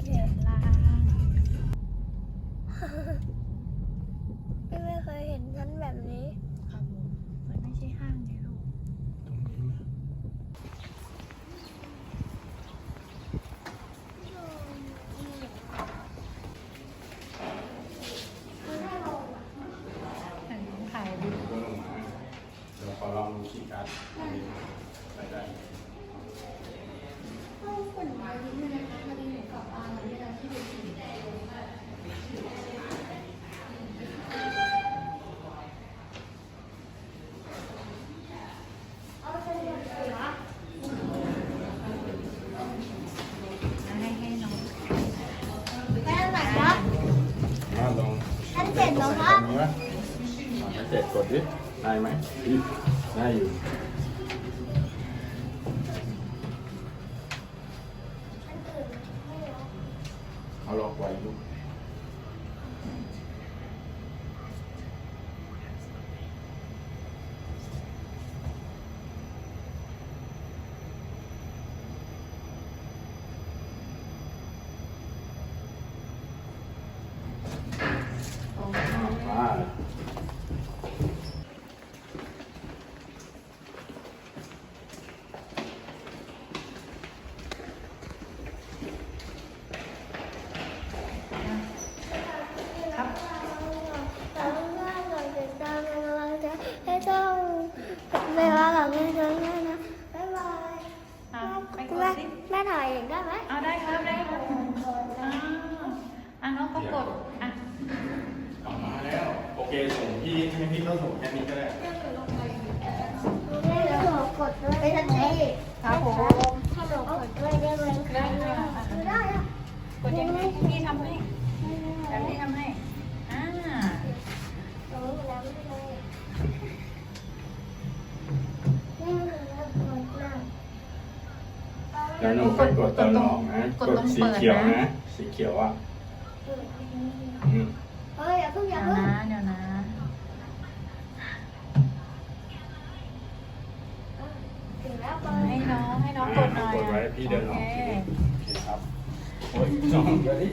เขียนล่างพี่ไม่เคยเห็นชั้นแบบนี้ ครับผมมันไม่ใช่ห้างไงลูกตรงนี้นะอันนี้ถ่ายดูก็ลงมาเดี๋ยวขอลองคีย์การ์ดอันนี้ใส่ได้ ห้ให้น้องแม่ไหนครับ มาลองชั้นเจ็ดเหรอครับตรงนี้ไหมชั้นเจ็ดกดดิ ได้ไหมได้อยู่ ชั้นอื่นไม่เหรอ เอาล็อกไว้ลูกอ่ามา ครับ ตามว่าเราจะตามกำลั งใจให้ต้องเวลาเราเงินเดือนแม่นะบ๊ายบายอะไปกแม่ดสิแม่ถ่ายเองได้ไหมเอาได้ครับได้ครับอ่าอะน้องก็กดอะกลับมาแล้ว โอเคส่งพี่ให้พี่เขาส่งแค่นี้ก็ได้แม่หนูกดด้วยทันทีครับผมให้หนูกดด้วยได้ไหมได้ค่ะได้อะ กดยังไงพี่ทำให้เดี๋ยวพี่ทำให้อ่า หนูแล้วไม่ได้แม่หนูแล้วกดนะ เดี๋ยวหนูไปกดตอนออกนะกดสีเขียวนะ สีเขียวอะอืมเฮ้ยอย่าเพิ่งอเดี๋ย่ายวเพิ่งนะเดี๋ยวนะถึงแล้วเปิให้ดน้องให้น้องกดหน่อยกดไว้พี่เดินออกโอเคโอเคครับโอ้ยน้องเดี๋ยวนี้